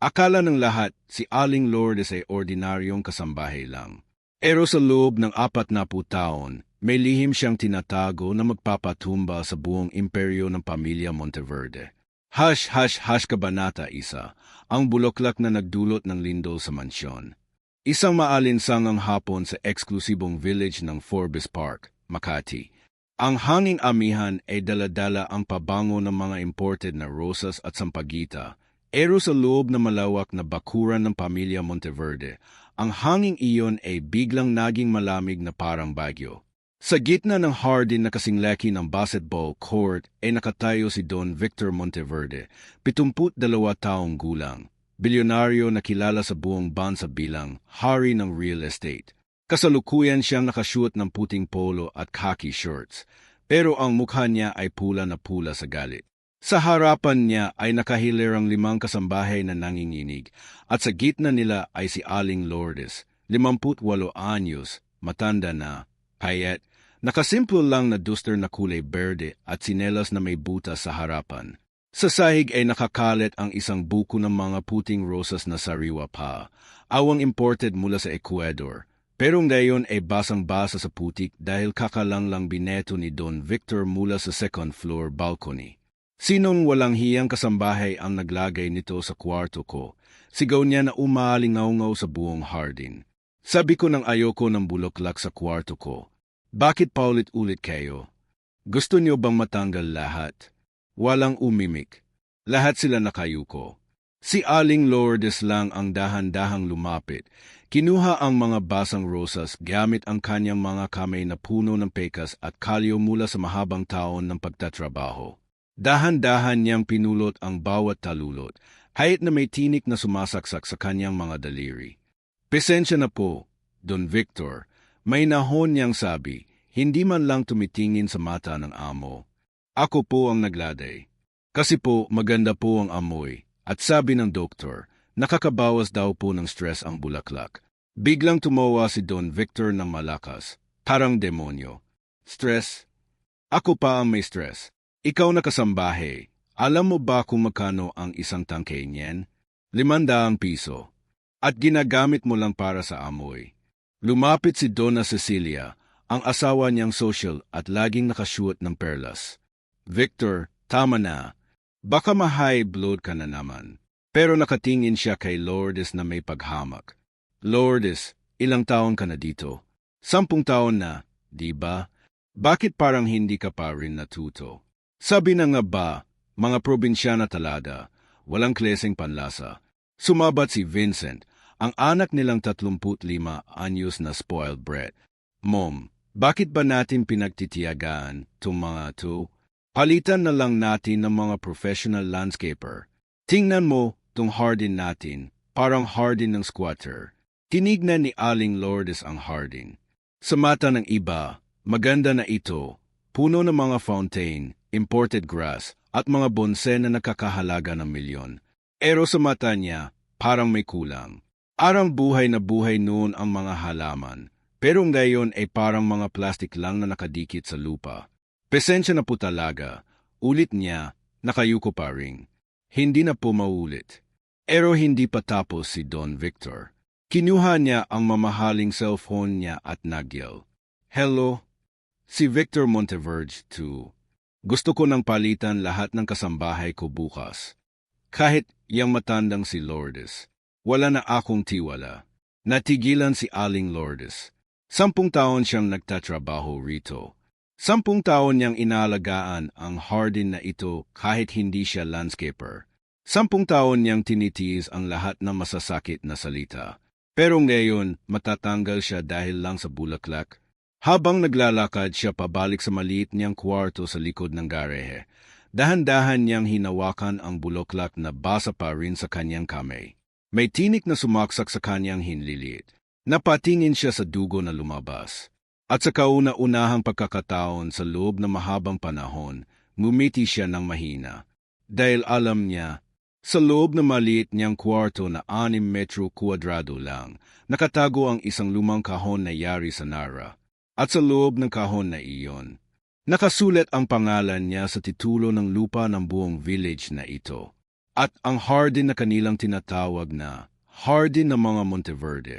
Akala ng lahat si Aling Lourdes ay ordinaryong kasambahay lang. Pero sa loob ng apat na taon, may lihim siyang tinatago na magpapatumba sa buong imperyo ng pamilya Monteverde. Hush, hush, hush kabanata isa, ang bulaklak na nagdulot ng lindol sa mansyon. Isang maalinsangang hapon sa eksklusibong village ng Forbes Park, Makati. Ang hanging amihan ay daladala ang pabango ng mga imported na rosas at sampagita, Ero sa loob na malawak na bakuran ng pamilya Monteverde, ang hanging iyon ay biglang naging malamig na parang bagyo. Sa gitna ng hardin na kasinglaki ng basketball court ay nakatayo si Don Victor Monteverde, 72 taong gulang, bilyonaryo na kilala sa buong bansa bilang hari ng real estate. Kasalukuyan siyang nakashoot ng puting polo at khaki shorts, pero ang mukha niya ay pula na pula sa galit. Sa harapan niya ay nakahilir ang limang kasambahay na nanginginig at sa gitna nila ay si Aling Lourdes, 58 anyos, matanda na, payat, nakasimplo lang na duster na kulay berde at sinelas na may butas sa harapan. Sa sahig ay nakakalat ang isang buko ng mga puting rosas na sariwa pa, awang imported mula sa Ecuador. Pero ngayon ay basang-basa sa putik dahil kakalang lang bineto ni Don Victor mula sa second floor balcony. Sinong walang hiyang kasambahay ang naglagay nito sa kwarto ko? Sigaw niya na umalingaw sa buong hardin. Sabi ko ng ayoko ng bulaklak sa kwarto ko. Bakit paulit-ulit kayo? Gusto niyo bang matanggal lahat? Walang umimik. Lahat sila nakayuko. Si Aling Lourdes lang ang dahan-dahang lumapit. Kinuha ang mga basang rosas gamit ang kanyang mga kamay na puno ng pekas at kalyo mula sa mahabang taon ng pagtatrabaho. Dahan-dahan niyang pinulot ang bawat talulot, hayat na may tinik na sumasaksak sa kanyang mga daliri. Pesensya na po, Don Victor, may nahon niyang sabi, hindi man lang tumitingin sa mata ng amo. Ako po ang nagladay. Kasi po maganda po ang amoy, at sabi ng doktor, nakakabawas daw po ng stress ang bulaklak. Biglang tumawa si Don Victor ng malakas, parang demonyo. Stress? Ako pa ang may stress. Ikaw na kasambahe, alam mo ba kung magkano ang isang tangke niyan? Limandaang piso. At ginagamit mo lang para sa amoy. Lumapit si Donna Cecilia, ang asawa niyang social at laging nakashoot ng perlas. Victor, tama na. Baka ma-high blood ka na naman. Pero nakatingin siya kay Lourdes na may paghamak. Lourdes, ilang taon ka na dito? Sampung taon na, di ba? Bakit parang hindi ka pa rin natuto? Sabi na nga ba, mga probinsyana talada, walang kleseng panlasa. Sumabat si Vincent, ang anak nilang 35 anyos na spoiled brat. Mom, bakit ba natin pinagtitiyagaan itong mga to? Palitan na lang natin ng mga professional landscaper. Tingnan mo tong hardin natin, parang hardin ng squatter. Tinignan ni Aling Lourdes ang hardin. Sa mata ng iba, maganda na ito, puno ng mga fountain, imported grass, at mga bonse na nakakahalaga ng milyon. Pero sa mata niya, parang may kulang. Arang buhay na buhay noon ang mga halaman, pero ngayon ay parang mga plastic lang na nakadikit sa lupa. Pesensya na po talaga, ulit niya, nakayuko pa ring. Hindi na po maulit. Pero hindi pa tapos si Don Victor. Kinuha niya ang mamahaling cellphone niya at nagyel. Hello? Si Victor Monteverge, too. Gusto ko nang palitan lahat ng kasambahay ko bukas. Kahit yang matandang si Lourdes. Wala na akong tiwala. Natigilan si Aling Lourdes. Sampung taon siyang nagtatrabaho rito. Sampung taon niyang inaalagaan ang hardin na ito kahit hindi siya landscaper. Sampung taon niyang tinitiis ang lahat ng masasakit na salita. Pero ngayon, matatanggal siya dahil lang sa bulaklak habang naglalakad siya pabalik sa maliit niyang kwarto sa likod ng garehe, dahan-dahan niyang hinawakan ang buloklak na basa pa rin sa kanyang kamay. May tinik na sumaksak sa kanyang hinlilit. Napatingin siya sa dugo na lumabas. At sa kauna-unahang pagkakataon sa loob ng mahabang panahon, ngumiti siya ng mahina. Dahil alam niya, sa loob ng maliit niyang kwarto na anim metro kwadrado lang, nakatago ang isang lumang kahon na yari sa Nara. At sa loob ng kahon na iyon, nakasulat ang pangalan niya sa titulo ng lupa ng buong village na ito. At ang Hardin na kanilang tinatawag na Hardin ng mga Monteverde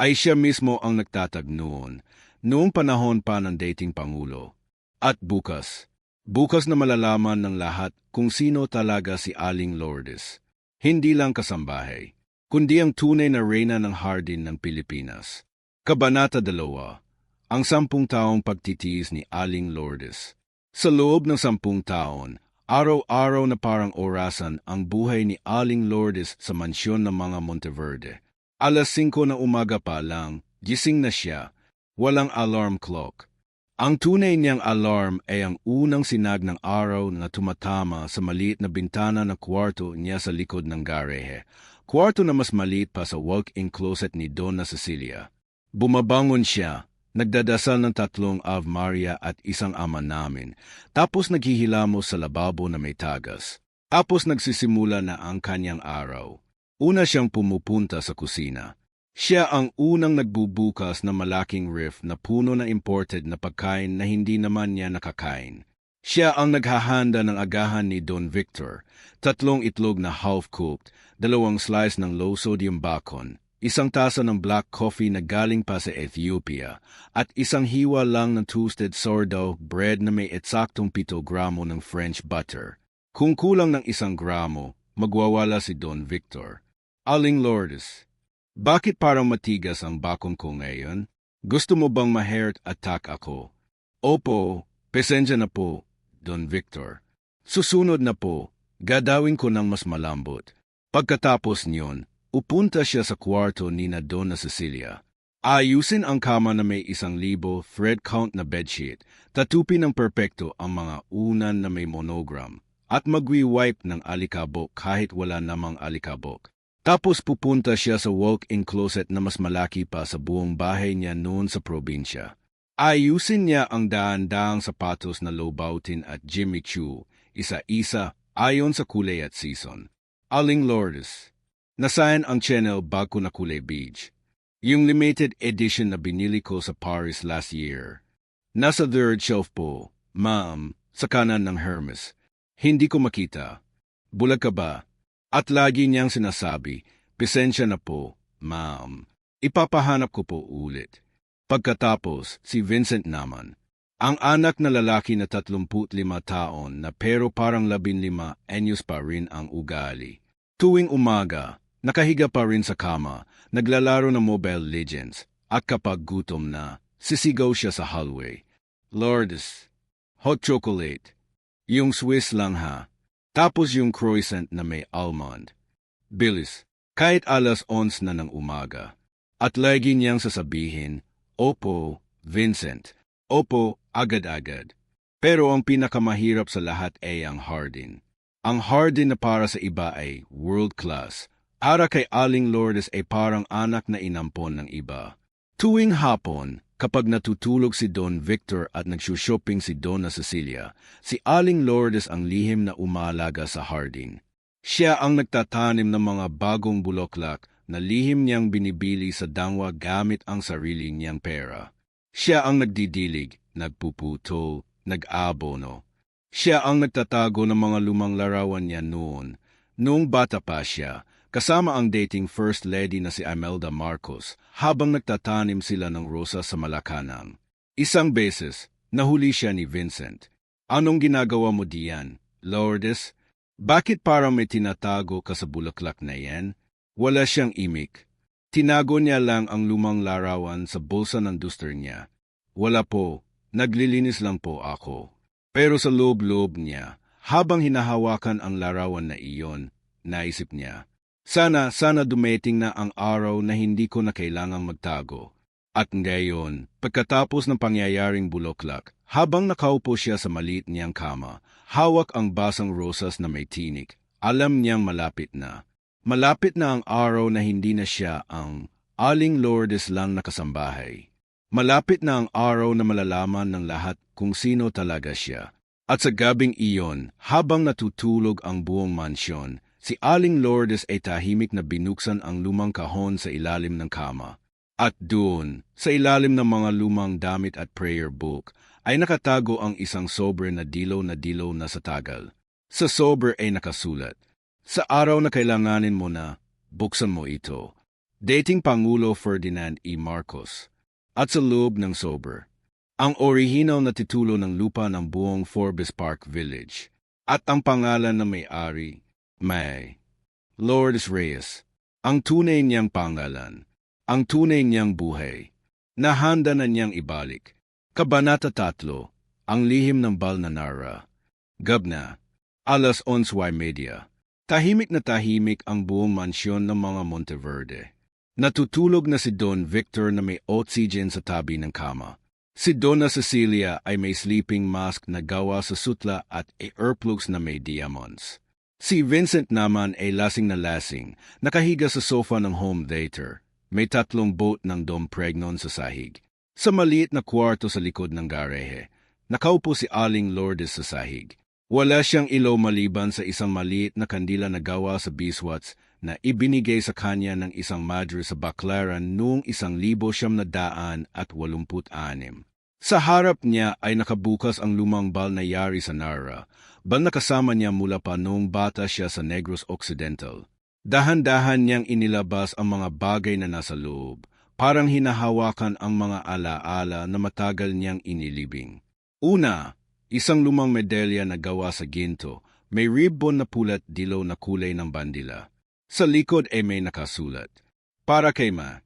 ay siya mismo ang nagtatag noon, noong panahon pa ng dating Pangulo. At bukas, bukas na malalaman ng lahat kung sino talaga si Aling Lourdes. Hindi lang kasambahay, kundi ang tunay na reyna ng Hardin ng Pilipinas. Kabanata 2 Ang sampung taong pagtitiis ni Aling Lourdes Sa loob ng sampung taon, araw-araw na parang orasan ang buhay ni Aling Lourdes sa mansyon ng mga Monteverde. Alas 5 na umaga pa lang, gising na siya, walang alarm clock. Ang tunay niyang alarm ay ang unang sinag ng araw na tumatama sa maliit na bintana ng kwarto niya sa likod ng garehe. Kwarto na mas maliit pa sa walk-in closet ni Donna Cecilia. Bumabangon siya, nagdadasal ng tatlong Ave Maria at isang ama namin, tapos naghihilamos sa lababo na may tagas. Tapos nagsisimula na ang kanyang araw. Una siyang pumupunta sa kusina. Siya ang unang nagbubukas ng malaking ref na puno na imported na pagkain na hindi naman niya nakakain. Siya ang naghahanda ng agahan ni Don Victor, tatlong itlog na half-cooked, dalawang slice ng low-sodium bacon, isang tasa ng black coffee na galing pa sa Ethiopia, at isang hiwa lang ng toasted sourdough bread na may etsaktong 7 gramo ng French butter. Kung kulang ng isang gramo, magwawala si Don Victor. Aling Lourdes, bakit parang matigas ang bakon ko ngayon? Gusto mo bang ma-heart attack ako? Opo, pesensya na po, Don Victor. Susunod na po, gadawin ko ng mas malambot. Pagkatapos niyon, upunta siya sa kwarto ni na Donna Cecilia. Ayusin ang kama na may isang libo thread count na bedsheet, tatupin ng perpekto ang mga unan na may monogram, at magwi-wipe ng alikabok kahit wala namang alikabok. Tapos pupunta siya sa walk-in closet na mas malaki pa sa buong bahay niya noon sa probinsya. Ayusin niya ang daan-daang sapatos na Lobautin at Jimmy Choo, isa-isa ayon sa kulay at season. Aling Lourdes, nasaan ang channel bago na kulay beige? Yung limited edition na binili ko sa Paris last year. Nasa third shelf po, ma'am, sa kanan ng Hermes. Hindi ko makita. Bulag ka ba? At lagi niyang sinasabi, Pisensya na po, ma'am. Ipapahanap ko po ulit. Pagkatapos, si Vincent naman. Ang anak na lalaki na 35 taon na pero parang 15 anyos pa rin ang ugali. Tuwing umaga, nakahiga pa rin sa kama, naglalaro ng Mobile Legends, at kapag gutom na, sisigaw siya sa hallway. Lourdes, hot chocolate. Yung Swiss lang ha. Tapos yung croissant na may almond. Bilis, kahit alas 11 na ng umaga. At lagi niyang sasabihin, Opo, Vincent. Opo, agad-agad. Pero ang pinakamahirap sa lahat ay ang Hardin. Ang Hardin na para sa iba ay world class. Para kay Aling Lourdes ay parang anak na inampon ng iba. Tuwing hapon, kapag natutulog si Don Victor at nagsushopping si Donna Cecilia, si Aling Lourdes ang lihim na umalaga sa Hardin. Siya ang nagtatanim ng mga bagong buloklak na lihim niyang binibili sa dangwa gamit ang sarili niyang pera. Siya ang nagdidilig, nagpuputo, nag-abono. Siya ang nagtatago ng mga lumang larawan niya noon. Noong bata pa siya, kasama ang dating First Lady na si Imelda Marcos habang nagtatanim sila ng rosa sa Malacanang. Isang beses, nahuli siya ni Vincent. Anong ginagawa mo diyan, Lourdes? Bakit parang may tinatago ka sa bulaklak na yan? Wala siyang imik. Tinago niya lang ang lumang larawan sa bulsa ng duster niya. Wala po, naglilinis lang po ako. Pero sa loob-loob niya, habang hinahawakan ang larawan na iyon, naisip niya, sana, sana dumating na ang araw na hindi ko na kailangang magtago. At ngayon, pagkatapos ng pangyayaring buloklak, habang nakaupo siya sa maliit niyang kama, hawak ang basang rosas na may tinik, alam niyang malapit na. Malapit na ang araw na hindi na siya ang Aling Lourdes lang nakasambahay. Malapit na ang araw na malalaman ng lahat kung sino talaga siya. At sa gabing iyon, habang natutulog ang buong mansyon, si Aling Lourdes ay tahimik na binuksan ang lumang kahon sa ilalim ng kama. At doon, sa ilalim ng mga lumang damit at prayer book, ay nakatago ang isang sobre na dilaw na dilaw na sa tagal. Sa sobre ay nakasulat, Sa araw na kailanganin mo na, buksan mo ito. Dating Pangulo Ferdinand E. Marcos. At sa loob ng sober. Ang orihinal na titulo ng lupa ng buong Forbes Park Village. At ang pangalan na may-ari, May. Lourdes Reyes. Ang tunay niyang pangalan. Ang tunay niyang buhay. Nahanda na niyang ibalik. Kabanata 3. Ang lihim ng Balnanara. Gabna. Alas 11 Media. Tahimik na tahimik ang buong mansyon ng mga Monteverde. Natutulog na si Don Victor na may oxygen sa tabi ng kama. Si Donna Cecilia ay may sleeping mask na gawa sa sutla at earplugs na may diamonds. Si Vincent naman ay lasing na lasing, nakahiga sa sofa ng home theater. May tatlong boat ng Dom Pregnon sa sahig. Sa maliit na kwarto sa likod ng garehe, nakaupo si Aling Lourdes sa sahig. Wala siyang ilaw maliban sa isang maliit na kandila na gawa sa biswats na ibinigay sa kanya ng isang madre sa Baclaran noong isang libo siyam na daan at walumput anim. Sa harap niya ay nakabukas ang lumang bal na yari sa Nara, bal na kasama niya mula pa noong bata siya sa Negros Occidental. Dahan-dahan niyang inilabas ang mga bagay na nasa loob, parang hinahawakan ang mga alaala na matagal niyang inilibing. Una, isang lumang medalya na gawa sa ginto, may ribbon na pulat dilaw na kulay ng bandila. Sa likod ay may nakasulat, Para kay Ma,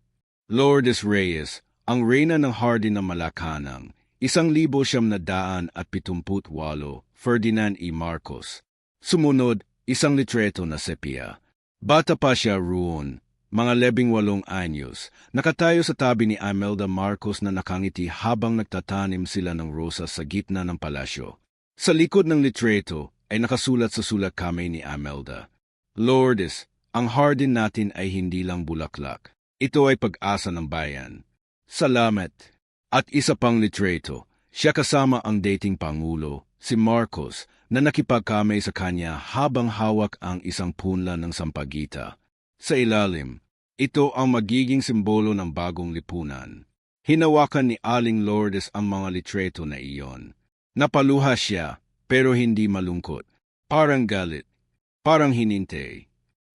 Lourdes Reyes, ang reyna ng Hardin ng Malacanang, isang libo siyam na daan at pitumput walo, Ferdinand E. Marcos. Sumunod, isang litreto na sepia. Bata pa siya roon, mga lebing walong anyos, nakatayo sa tabi ni Imelda Marcos na nakangiti habang nagtatanim sila ng rosas sa gitna ng palasyo. Sa likod ng litreto ay nakasulat sa sulat kamay ni Imelda. Lourdes, ang hardin natin ay hindi lang bulaklak. Ito ay pag-asa ng bayan. Salamat. At isa pang litreto, siya kasama ang dating pangulo, si Marcos, na nakipagkamay sa kanya habang hawak ang isang punla ng sampagita. Sa ilalim, ito ang magiging simbolo ng bagong lipunan. Hinawakan ni Aling Lourdes ang mga litreto na iyon. Napaluha siya, pero hindi malungkot. Parang galit. Parang hinintay.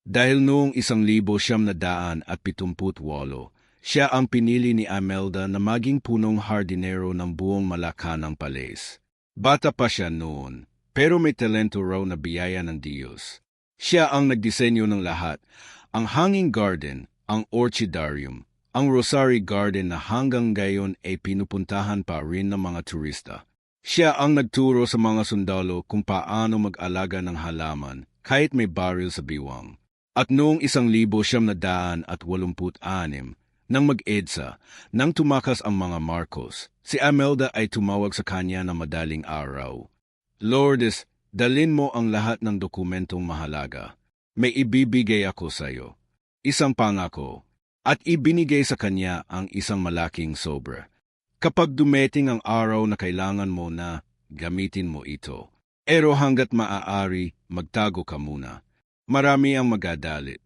Dahil noong isang libo siyam na daan at pitumput walo, siya ang pinili ni Amelda na maging punong hardinero ng buong Malacanang Palace. Bata pa siya noon, pero may talento raw na biyaya ng Diyos. Siya ang nagdisenyo ng lahat, ang hanging garden, ang orchidarium, ang Rosary Garden na hanggang ngayon ay pinupuntahan pa rin ng mga turista. Siya ang nagturo sa mga sundalo kung paano mag-alaga ng halaman kahit may baril sa biwang. At noong isang libo siyam na daan at walumput anim, nang mag-EDSA, nang tumakas ang mga Marcos, si Amelda ay tumawag sa kanya na madaling araw. Lourdes, dalin mo ang lahat ng dokumentong mahalaga. May ibibigay ako sa iyo. Isang pangako. At ibinigay sa kanya ang isang malaking sobra. Kapag dumeting ang araw na kailangan mo na, gamitin mo ito. Pero hanggat maaari, magtago ka muna. Marami ang magadalit.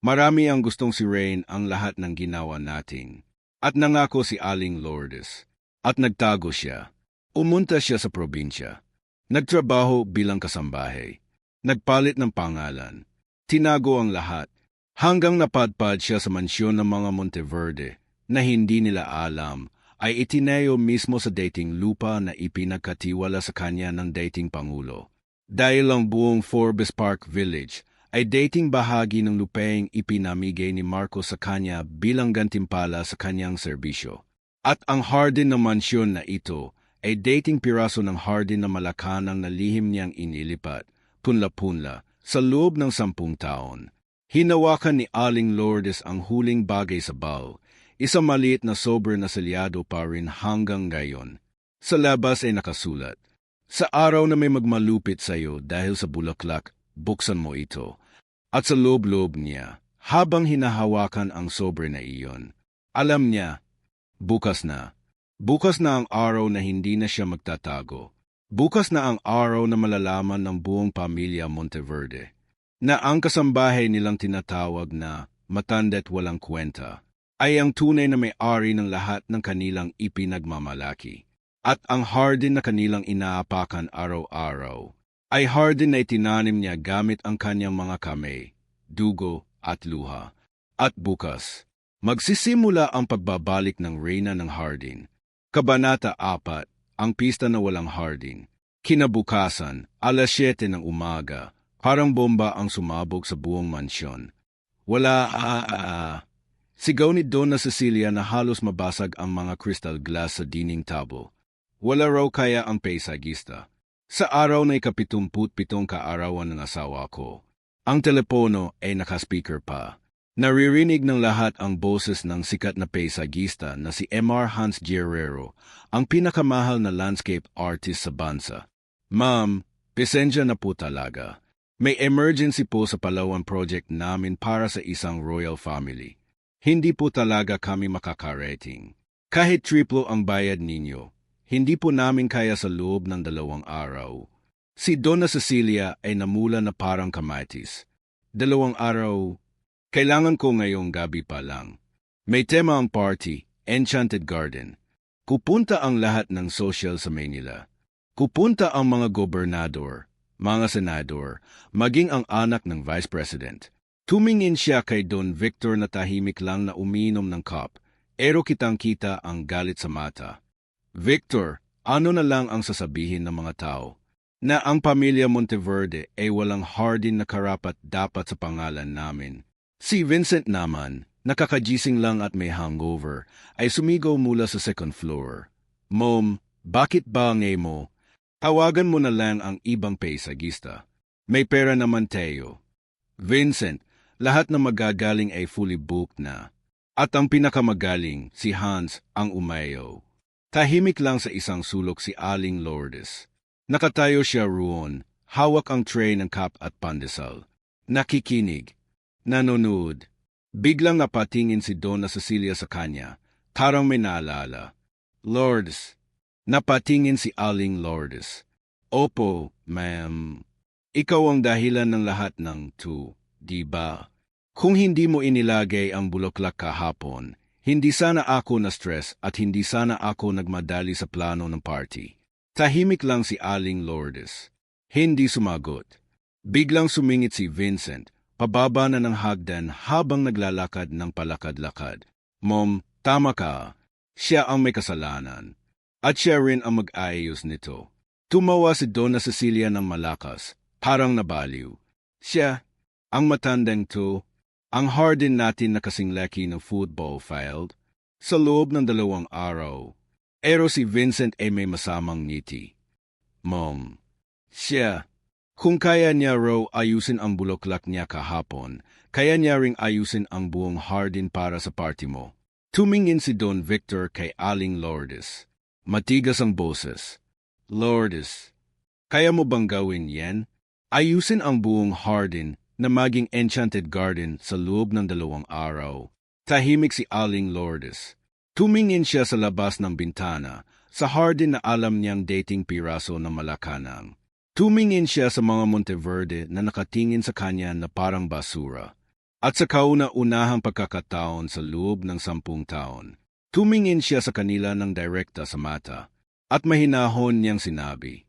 Marami ang gustong si Rain ang lahat ng ginawa nating. At nangako si Aling Lourdes. At nagtago siya. Umunta siya sa probinsya. Nagtrabaho bilang kasambahay. Nagpalit ng pangalan. Tinago ang lahat. Hanggang napadpad siya sa mansyon ng mga Monteverde na hindi nila alam ay itinayo mismo sa dating lupa na ipinagkatiwala sa kanya ng dating pangulo. Dahil ang buong Forbes Park Village ay dating bahagi ng lupaing ipinamigay ni Marcos sa kanya bilang gantimpala sa kanyang serbisyo. At ang hardin na mansyon na ito ay dating piraso ng hardin na malakanang na lihim niyang inilipat, punla-punla, sa loob ng sampung taon. Hinawakan ni Aling Lourdes ang huling bagay sa bal, isang maliit na sober na selyado pa rin hanggang ngayon. Sa labas ay nakasulat, Sa araw na may magmalupit sa iyo dahil sa bulaklak, buksan mo ito. At sa loob-loob niya, habang hinahawakan ang sober na iyon, alam niya, bukas na. Bukas na ang araw na hindi na siya magtatago. Bukas na ang araw na malalaman ng buong pamilya Monteverde na ang kasambahay nilang tinatawag na matanda't walang kwenta ay ang tunay na may-ari ng lahat ng kanilang ipinagmamalaki at ang hardin na kanilang inaapakan araw-araw. Ay Hardin na itinanim niya gamit ang kanyang mga kamay, dugo at luha. At bukas, magsisimula ang pagbabalik ng reyna ng Hardin. Kabanata 4, ang pista na walang Hardin. Kinabukasan, alas 7 ng umaga, parang bomba ang sumabog sa buong mansyon. Wala ah, ah, ah. Sigaw ni Donna Cecilia na halos mabasag ang mga crystal glass sa dining tabo. Wala raw kaya ang paisagista. Sa araw na ikapitumput pitong kaarawan ng asawa ko, ang telepono ay nakaspeaker pa. Naririnig ng lahat ang boses ng sikat na paisagista na si M.R. Hans Guerrero, ang pinakamahal na landscape artist sa bansa. Ma'am, pesensya na po talaga. May emergency po sa Palawan project namin para sa isang royal family. Hindi po talaga kami makakarating. Kahit triplo ang bayad ninyo, hindi po namin kaya sa loob ng dalawang araw. Si Donna Cecilia ay namula na parang kamatis. Dalawang araw, kailangan ko ngayong gabi pa lang. May tema ang party, Enchanted Garden. Kupunta ang lahat ng social sa Manila. Kupunta ang mga gobernador, mga senador, maging ang anak ng vice president. Tumingin siya kay Don Victor na tahimik lang na uminom ng cup, ero kitang kita ang galit sa mata. Victor, ano na lang ang sasabihin ng mga tao? Na ang pamilya Monteverde ay walang hardin na karapat dapat sa pangalan namin. Si Vincent naman, nakakagising lang at may hangover, ay sumigaw mula sa second floor. Mom, bakit ba ngay mo? Tawagan mo na lang ang ibang paisagista. May pera naman tayo. Vincent, lahat na magagaling ay fully booked na. At ang pinakamagaling, si Hans, ang umayaw. Tahimik lang sa isang sulok si Aling Lourdes. Nakatayo siya roon, hawak ang tray ng cup at pandesal. Nakikinig, nanonood. Biglang napatingin si Donna Cecilia sa kanya, tarang may naalala. Lourdes, napatingin si Aling Lourdes. Opo, ma'am. Ikaw ang dahilan ng lahat ng to, di ba? Kung hindi mo inilagay ang bulaklak kahapon, hindi sana ako na-stress at hindi sana ako nagmadali sa plano ng party. Tahimik lang si Aling Lourdes. Hindi sumagot. Biglang sumingit si Vincent, pababa na ng hagdan habang naglalakad ng palakad-lakad. Mom, tama ka. Siya ang may kasalanan. At siya rin ang mag-ayos nito. Tumawa si Donna Cecilia ng malakas, parang nabaliw. Siya, ang matandang to, ang hardin natin na kasing laki ng football field, sa loob ng dalawang araw. Ero si Vincent ay may masamang ngiti. Mom, siya, kung kaya niya raw ayusin ang buloklak niya kahapon, kaya niya ring ayusin ang buong hardin para sa party mo. Tumingin si Don Victor kay Aling Lourdes. Matigas ang boses. Lourdes, kaya mo bang gawin yan? Ayusin ang buong hardin na maging enchanted garden sa loob ng dalawang araw. Tahimik si Aling Lourdes. Tumingin siya sa labas ng bintana, sa hardin na alam niyang dating piraso ng Malacanang. Tumingin siya sa mga Monteverde na nakatingin sa kanya na parang basura. At sa kauna-unahang pagkakataon sa loob ng sampung taon, tumingin siya sa kanila ng direkta sa mata at mahinahon niyang sinabi,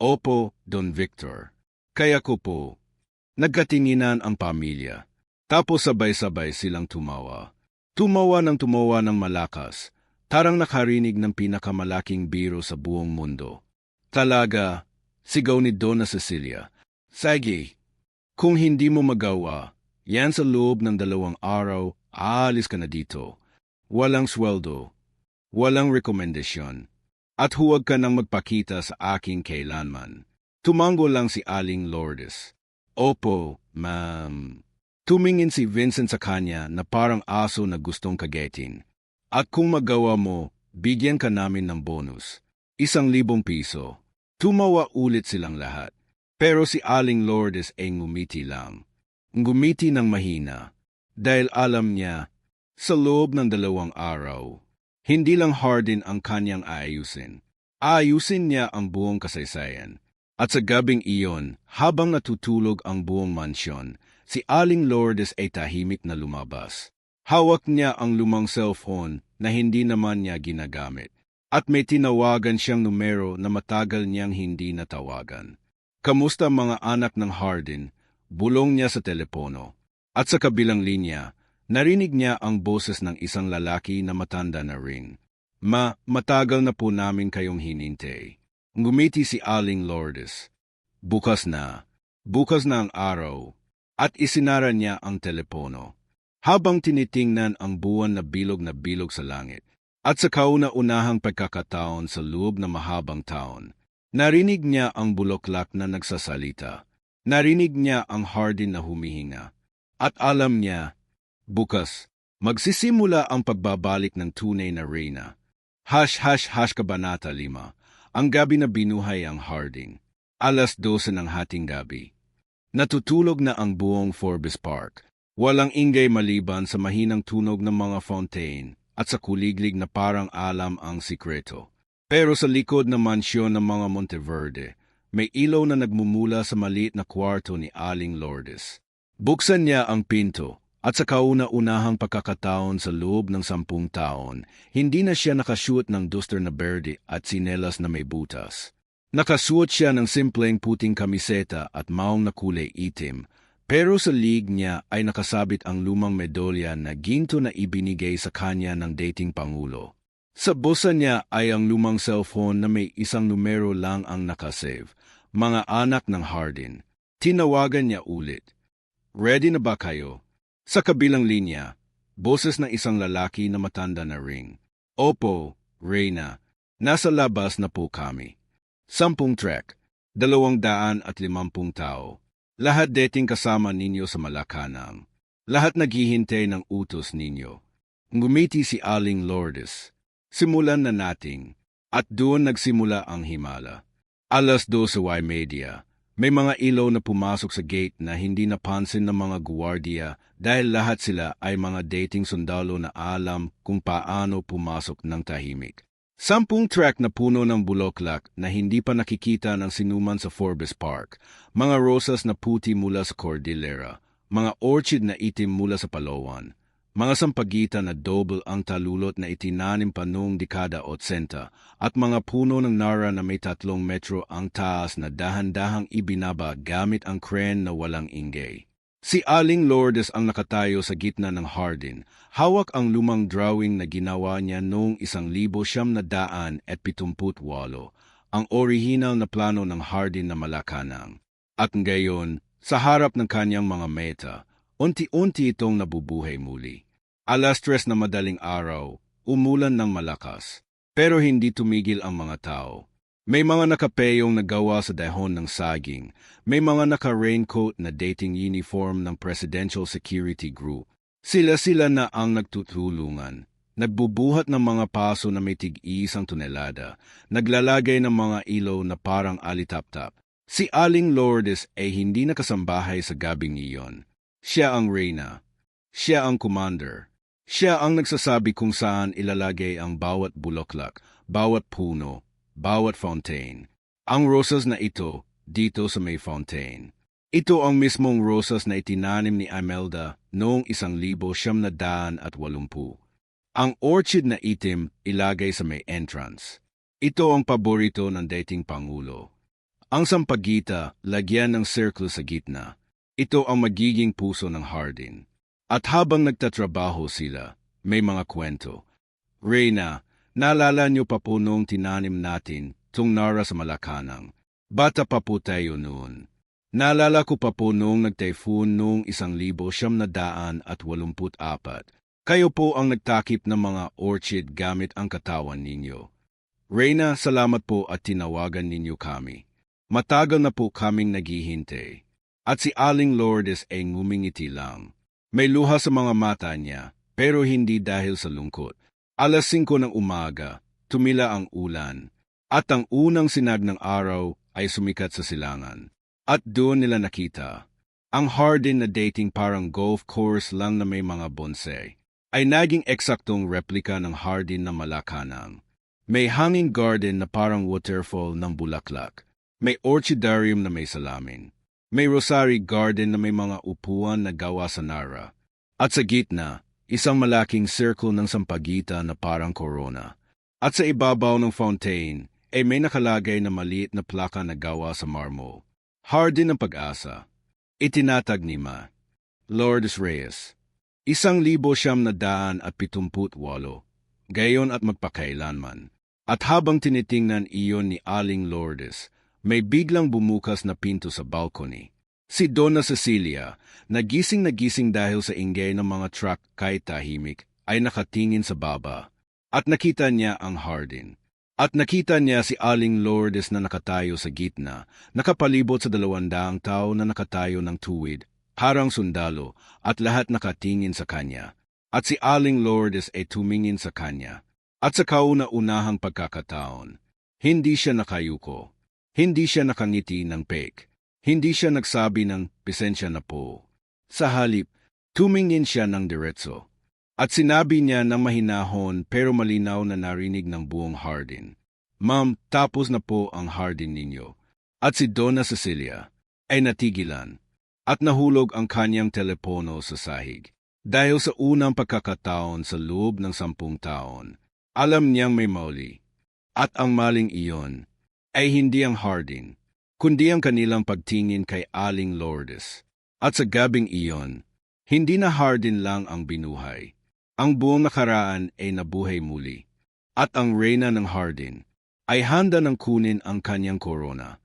Opo, Don Victor, kaya ko po. Nagkatinginan ang pamilya, tapos sabay-sabay silang tumawa. Tumawa ng tumawa ng malakas, tarang nakarinig ng pinakamalaking biro sa buong mundo. Talaga, sigaw ni Donna Cecilia, Sige, kung hindi mo magawa, yan sa loob ng dalawang araw, aalis ka na dito. Walang sweldo, walang rekomendasyon, at huwag ka nang magpakita sa aking kailanman. Tumango lang si Aling Lourdes. Opo, ma'am. Tumingin si Vincent sa kanya na parang aso na gustong kagetin. At kung magawa mo, bigyan ka namin ng bonus. Isang libong piso. Tumawa ulit silang lahat. Pero si Aling Lourdes ay ngumiti lang. Ngumiti ng mahina. Dahil alam niya, sa loob ng dalawang araw, hindi lang Hardin ang kanyang aayusin. Aayusin niya ang buong kasaysayan. At sa gabing iyon, habang natutulog ang buong mansyon, si Aling Lourdes ay tahimik na lumabas. Hawak niya ang lumang cellphone na hindi naman niya ginagamit. At may tinawagan siyang numero na matagal niyang hindi natawagan. Kamusta mga anak ng Hardin? Bulong niya sa telepono. At sa kabilang linya, narinig niya ang boses ng isang lalaki na matanda na rin. Ma, matagal na po namin kayong hinintay. Ngumiti si Aling Lourdes. Bukas na. Bukas na ang araw. At isinara niya ang telepono. Habang tinitingnan ang buwan na bilog na bilog sa langit. At sa kauna-unahang pagkakataon sa loob na mahabang taon, narinig niya ang buloklak na nagsasalita. Narinig niya ang Hardin na humihinga. At alam niya, bukas, magsisimula ang pagbabalik ng tunay na reyna. Hash hash hash kabanata 5. Ang gabi na binuhay ang Harding. Alas 12 ng hating gabi. Natutulog na ang buong Forbes Park. Walang ingay maliban sa mahinang tunog ng mga fontaine at sa kuliglig na parang alam ang sikreto. Pero sa likod ng mansyon ng mga Monteverde, may ilaw na nagmumula sa maliit na kwarto ni Aling Lourdes. Buksan niya ang pinto at sa kauna-unahang pagkakataon sa loob ng sampung taon, hindi na siya nakashoot ng duster na berde at sinelas na may butas. Nakasuot siya ng simpleng puting kamiseta at maong na kulay itim pero sa league niya ay nakasabit ang lumang medalya na ginto na ibinigay sa kanya ng dating pangulo. Sa bosa niya ay ang lumang cellphone na may isang numero lang ang nakasave. Mga anak ng Hardin. Tinawagan niya ulit. Ready na ba kayo? Sa kabilang linya, boses ng isang lalaki na matanda na ring. Opo, Reyna. Nasa labas na po kami. Sampung trek, dalawang daan at limampung tao. Lahat dating kasama ninyo sa Malacanang. Lahat naghihintay ng utos ninyo. Ngumiti si Aling Lourdes. Simulan na nating. At doon nagsimula ang himala. Alas 12 Y Media. May mga ilaw na pumasok sa gate na hindi napansin ng mga guwardiya dahil lahat sila ay mga dating sundalo na alam kung paano pumasok ng tahimik. Sampung track na puno ng buloklak na hindi pa nakikita ng sinuman sa Forbes Park, mga rosas na puti mula sa Cordillera, mga orchid na itim mula sa Palawan, mga sampagita na double ang talulot na itinanim pa noong dekada 80 at mga puno ng nara na may tatlong metro ang taas na dahan-dahang ibinaba gamit ang crane na walang ingay. Si Aling Lourdes ang nakatayo sa gitna ng Hardin. Hawak ang lumang drawing na ginawa niya noong isang libo siyam na daan at pitumput walo, ang orihinal na plano ng Hardin na Malacanang. At ngayon, sa harap ng kanyang mga meta, unti-unti itong nabubuhay muli. Alas tres na madaling araw, umulan ng malakas, pero hindi tumigil ang mga tao. May mga nakapeyong nagawa sa dahon ng saging. May mga naka-raincoat na dating uniform ng Presidential Security Group. Sila-sila na ang nagtutulungan. Nagbubuhat ng mga paso na may tig-isang tonelada. Naglalagay ng mga ilaw na parang alitap-tap. Si Aling Lourdes ay hindi nakasambahay sa gabing iyon. Siya ang reyna. Siya ang commander. Siya ang nagsasabi kung saan ilalagay ang bawat buloklak, bawat puno, bawat fontaine. Ang rosas na ito, dito sa may fontaine. Ito ang mismong rosas na itinanim ni Imelda noong isang libo siyam na daan at walumpu. Ang orchid na itim ilagay sa may entrance. Ito ang paborito ng dating pangulo. Ang sampagita, lagyan ng circle sa gitna. Ito ang magiging puso ng Hardin. At habang nagtatrabaho sila, may mga kwento. Reyna, Naalala niyo pa po noong tinanim natin tung nara sa Malacanang. Bata pa po tayo noon. Naalala ko pa po noong nag-typhoon noong isang libo siyam na daan at walumput apat. Kayo po ang nagtakip ng mga orchid gamit ang katawan ninyo. Reyna, salamat po at tinawagan ninyo kami. Matagal na po kaming naghihintay. At si Aling Lourdes ay ngumingiti lang. May luha sa mga mata niya, pero hindi dahil sa lungkot. Alas 5 ng umaga, tumila ang ulan, at ang unang sinag ng araw ay sumikat sa silangan. At doon nila nakita, ang Hardin na dating parang golf course lang na may mga bonsai, ay naging eksaktong replika ng Hardin na Malacanang. May hanging garden na parang waterfall ng bulaklak. May orchidarium na may salamin. May rosary garden na may mga upuan na gawa sa nara. At sa gitna, isang malaking circle ng sampagita na parang corona. At sa ibabaw ng fountain ay may nakalagay na maliit na plaka na gawa sa marmo. Hardin ng pag-asa. Itinatag ni Ma. Lourdes Reyes. Isang libo siyam na daan at pitumput walo. Gayon at magpakailanman. At habang tinitingnan iyon ni Aling Lourdes, may biglang bumukas na pinto sa balcony. Si Donna Cecilia, nagising na gising dahil sa ingay ng mga truck kahit tahimik, ay nakatingin sa baba. At nakita niya ang Hardin. At nakita niya si Aling Lourdes na nakatayo sa gitna, nakapalibot sa dalawandaang tao na nakatayo ng tuwid, harang sundalo, at lahat nakatingin sa kanya. At si Aling Lourdes ay tumingin sa kanya. At sa kauna-unahang pagkakataon, hindi siya nakayuko. Hindi siya nakangiti ng pek. Hindi siya nagsabi ng pisensya na po. Sa halip, tumingin siya ng diretso. At sinabi niya ng mahinahon pero malinaw na narinig ng buong Hardin. Ma'am, tapos na po ang Hardin ninyo. At si Donna Cecilia ay natigilan at nahulog ang kanyang telepono sa sahig. Dahil sa unang pagkakataon sa loob ng sampung taon, alam niyang may mauli. At ang maling iyon ay hindi ang Hardin, kundi ang kanilang pagtingin kay Aling Lourdes. At sa gabing iyon, hindi na Hardin lang ang binuhay. Ang buong nakaraan ay nabuhay muli. At ang reyna ng Hardin ay handa ng kunin ang kanyang korona